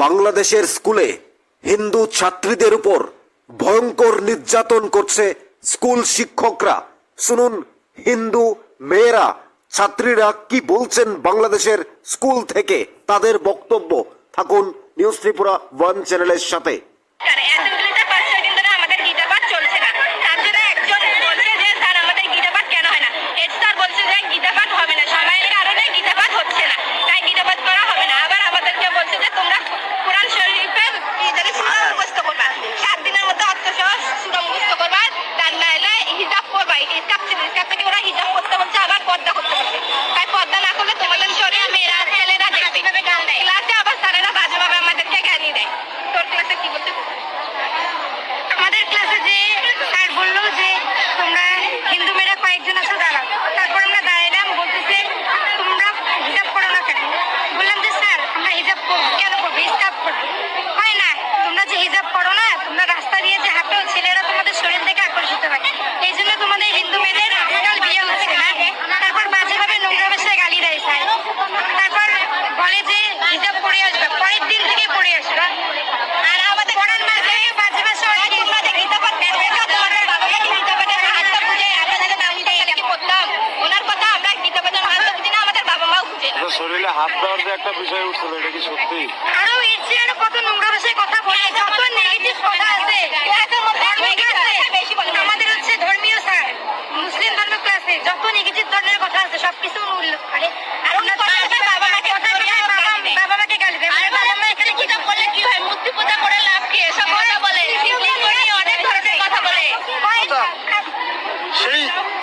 বাংলাদেশের স্কুলে হিন্দু ছাত্রীদের উপর ভয়ঙ্কর নির্যাতন করছে স্কুল শিক্ষকরা। শুনুন, হিন্দু মেয়েরা, ছাত্রীরা কি বলছেন বাংলাদেশের স্কুল থেকে? তাদের বক্তব্য। থাকুন নিউজ ত্রিপুরা ওয়ান চ্যানেলের সাথে। হাত দেওয়ার যে একটা বিষয় উঠছিল, এটা কি সত্যি? আরও ইচ্ছে কত নোংরা বিষয়ে কথা বলে, যত নেগেটিভ কথা আছে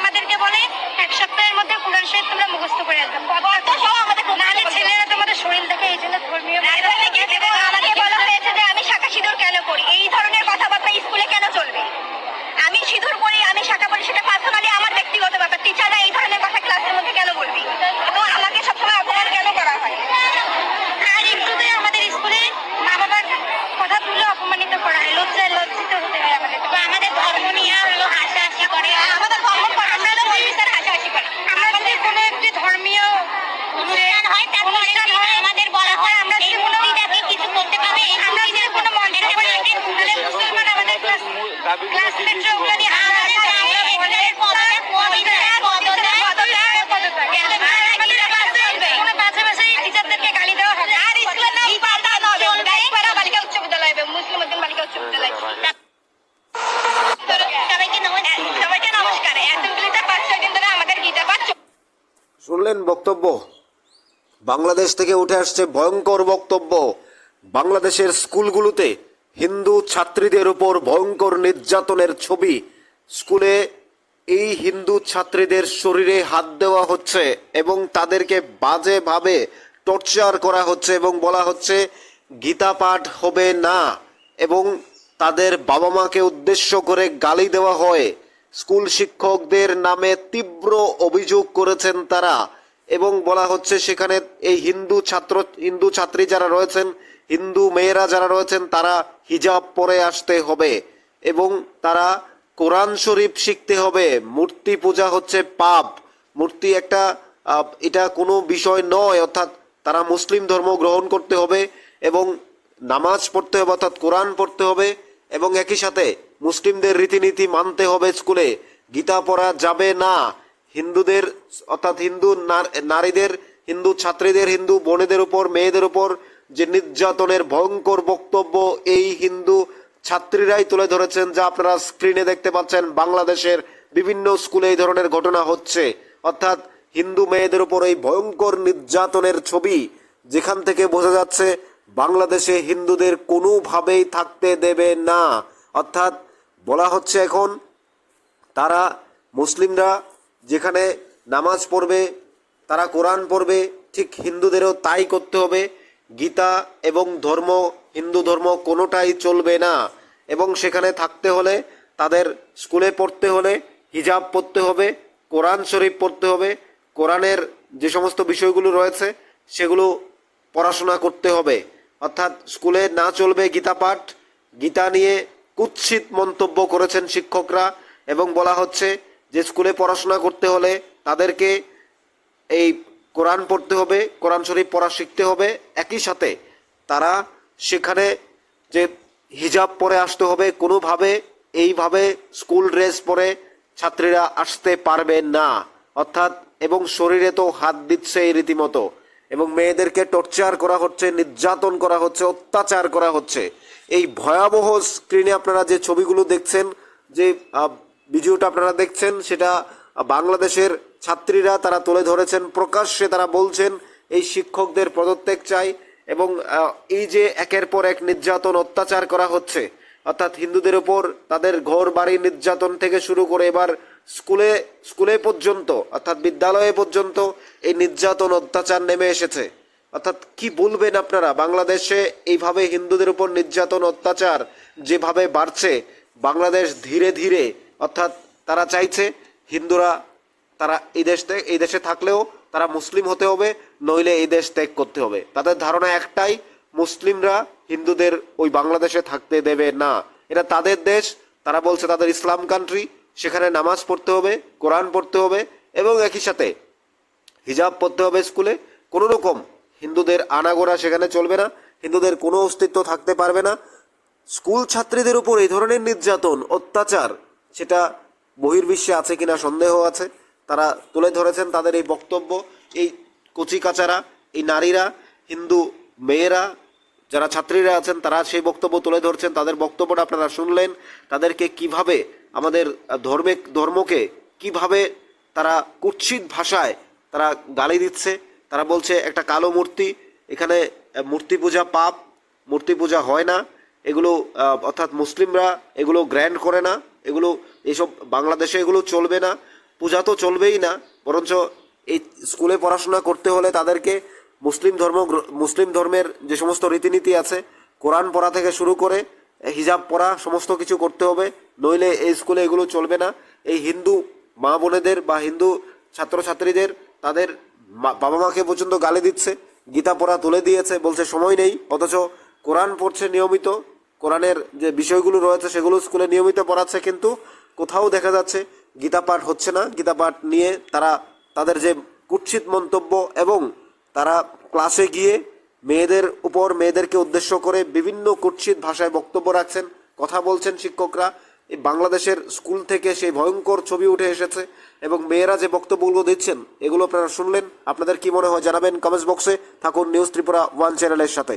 আমাদেরকে বলে এক সপ্তাহের মধ্যে কোরআন শহীদ তোমরা মুখস্থ করে আসবে শুনলেন বক্তব্য বাংলাদেশ থেকে উঠে আসছে ভয়ঙ্কর বক্তব্য বাংলাদেশের স্কুলগুলোতে হিন্দু ছাত্রীদের উপর ভয়ঙ্কর নির্যাতনের ছবি। স্কুলে এই হিন্দু ছাত্রীদের শরীরে হাত দেওয়া হচ্ছে এবং তাদেরকে বাজেভাবে টর্চার করা হচ্ছে এবং বলা হচ্ছে গীতা পাঠ হবে না। এবং তাদের বাবা মাকে উদ্দেশ্য করে গালি দেওয়া হয়। স্কুল শিক্ষকদের নামে তীব্র অভিযোগ করেছেন তারা এবং বলা হচ্ছে সেখানে এই হিন্দু ছাত্র, হিন্দু ছাত্রী যারা রয়েছেন হিন্দু মেয়েরা যারা রয়েছেন, তারা হিজাব পরে আসতে হবে এবং তারা কোরআন শরীফ শিখতে হবে। মূর্তি পূজা হচ্ছে পাপ। মূর্তি একটা এটা কোনো বিষয় নয়, অর্থাৎ তারা মুসলিম ধর্ম গ্রহণ করতে হবে এবং নামাজ পড়তে হবে, অর্থাৎ কোরআন পড়তে হবে এবং একই সাথে মুসলিমদের রীতিনীতি মানতে হবে স্কুলে। গীতা পড়া যাবে না। হিন্দুদের, অর্থাৎ হিন্দু নারীদের, হিন্দু ছাত্রীদের, হিন্দু বোনেদের উপর, মেয়েদের উপর যে নির্যাতনের ভয়ঙ্কর বক্তব্য এই হিন্দু ছাত্রীরাই তুলে ধরেছেন, যা আপনারা স্ক্রিনে দেখতে পাচ্ছেন। বাংলাদেশের বিভিন্ন স্কুলে এই ধরনের ঘটনা হচ্ছে। অর্থাৎ হিন্দু মেয়েদের উপর এই ভয়ঙ্কর নির্যাতনের ছবি যেখান থেকে বোঝা যাচ্ছে, বাংলাদেশে হিন্দুদের কোনোভাবেই থাকতে দেবে না। অর্থাৎ বলা হচ্ছে এখন, তারা মুসলিমরা যেখানে নামাজ পড়বে, তারা কোরআন পড়বে, ঠিক হিন্দুদেরও তাই করতে হবে। গীতা এবং ধর্ম, হিন্দু ধর্ম কোনোটাই চলবে না। এবং সেখানে থাকতে হলে, তাদের স্কুলে পড়তে হলে, হিজাব পড়তে হবে, কোরআন শরীফ পড়তে হবে, কোরআনের যে সমস্ত বিষয়গুলো রয়েছে, সেগুলো পড়াশোনা করতে হবে। অর্থাৎ স্কুলে না চলবে গীতা পাঠ, গীতা নিয়ে কুৎসিত মন্তব্য করেছেন শিক্ষকরা এবং বলা হচ্ছে যে স্কুলে পড়াশোনা করতে হলে তাদেরকে এই কোরআন পড়তে হবে, কোরআন শরীফ পড়া শিখতে হবে। একই সাথে তারা সেখানে যে হিজাব পরে আসতে হবে, কোনোভাবে এইভাবে স্কুল ড্রেস পরে ছাত্রীরা আসতে পারবে না। অর্থাৎ, এবং শরীরে তো হাত দিচ্ছে এই রীতিমতো, এবং মেয়েদেরকে টর্চার করা হচ্ছে, নির্যাতন করা হচ্ছে, অত্যাচার করা হচ্ছে। এই ভয়াবহ স্ক্রিনে আপনারা যে ছবিগুলো দেখছেন, যে ভিডিওটা আপনারা দেখছেন, সেটা বাংলাদেশের ছাত্রীরা তারা তুলে ধরেছেন, প্রকাশ্যে তারা বলছেন, এই শিক্ষকদের পদত্যাগ চাই এবং এই যে একের পর এক নির্যাতন অত্যাচার করা হচ্ছে, অর্থাৎ হিন্দুদের উপর তাদের ঘর, বাড়ি নির্যাতন থেকে শুরু করে এবার স্কুলে স্কুলে পর্যন্ত, অর্থাৎ বিদ্যালয়ে পর্যন্ত এই নির্যাতন অত্যাচার নেমে এসেছে। অর্থাৎ কি বলবেন আপনারা? বাংলাদেশে এইভাবে হিন্দুদের উপর নির্যাতন অত্যাচার যেভাবে বাড়ছে, বাংলাদেশ ধীরে ধীরে, অর্থাৎ তারা চাইছে হিন্দুরা তারা এই দেশ এই দেশে থাকলেও তারা মুসলিম হতে হবে, নইলে এই দেশ ত্যাগ করতে হবে। তাদের ধারণা একটাই, মুসলিমরা হিন্দুদের ওই বাংলাদেশে থাকতে দেবে না। এটা তাদের দেশ, তারা বলছে তাদের ইসলাম কান্ট্রি সেখানে নামাজ পড়তে হবে, কোরআন পড়তে হবে, এবং একই সাথে হিজাব পড়তে হবে স্কুলে। কোনো রকম হিন্দুদের আনাগোনা সেখানে চলবে না, হিন্দুদের কোনো অস্তিত্ব থাকতে পারবে না। স্কুল ছাত্রীদের উপর এই ধরনের নির্যাতন, অত্যাচার, সেটা বহির্বিশ্বে আছে কিনা সন্দেহ আছে। তারা তুলে ধরেছেন তাদের এই বক্তব্য। এই কচি কাচারা, এই নারীরা, হিন্দু মেয়েরা, যারা ছাত্রীরা আছেন, তারা সেই বক্তব্য তুলে ধরছেন। তাদের বক্তব্যটা আপনারা শুনলেন। তাদেরকে কীভাবে আমাদের ধর্মে, ধর্মকে কীভাবে তারা কুৎসিত ভাষায় তারা গালি দিচ্ছে, তারা বলছে একটা কালো মূর্তি, এখানে মূর্তি পূজা পাপ, মূর্তি পূজা হয় না, এগুলো অর্থাৎ মুসলিমরা এগুলো গ্র্যান্ড করে না, এগুলো এইসব বাংলাদেশে এগুলো চলবে না। পূজা তো চলবেই না, বরঞ্চ এই স্কুলে পড়াশোনা করতে হলে তাদেরকে মুসলিম ধর্ম মুসলিম ধর্মের যে সমস্ত রীতিনীতি আছে, কোরআন পড়া থেকে শুরু করে হিজাব পড়া সমস্ত কিছু করতে হবে, নইলে এই স্কুলে এগুলো চলবে না। এই হিন্দু মা বোনেদের বা হিন্দু ছাত্রছাত্রীদের, তাদের বাবা মাকে পর্যন্ত গালি দিচ্ছে, গীতা পড়া তুলে দিয়েছে, বলছে সময় নেই, অথচ কোরআন পড়ছে নিয়মিত, কোরআনের যে বিষয়গুলো রয়েছে সেগুলো স্কুলে নিয়মিত পড়াচ্ছে, কিন্তু কোথাও দেখা যাচ্ছে গীতা পাঠ হচ্ছে না। গীতা পাঠ নিয়ে তারা তাদের যে কুৎসিত মন্তব্য এবং তারা ক্লাসে গিয়ে মেয়েদের উপর মেয়েদেরকে উদ্দেশ্য করে বিভিন্ন কুৎসিত ভাষায় বক্তব্য রাখছেন, কথা বলছেন শিক্ষকরা। এই বাংলাদেশের স্কুল থেকে সেই ভয়ঙ্কর ছবি উঠে এসেছে এবং মেয়েরা যে বক্তব্যগুলো দিচ্ছেন, এগুলো আপনারা শুনলেন। আপনাদের কি মনে হয় জানাবেন কমেন্টস বক্সে। থাকুন নিউজ ত্রিপুরা ওয়ান চ্যানেলের সাথে।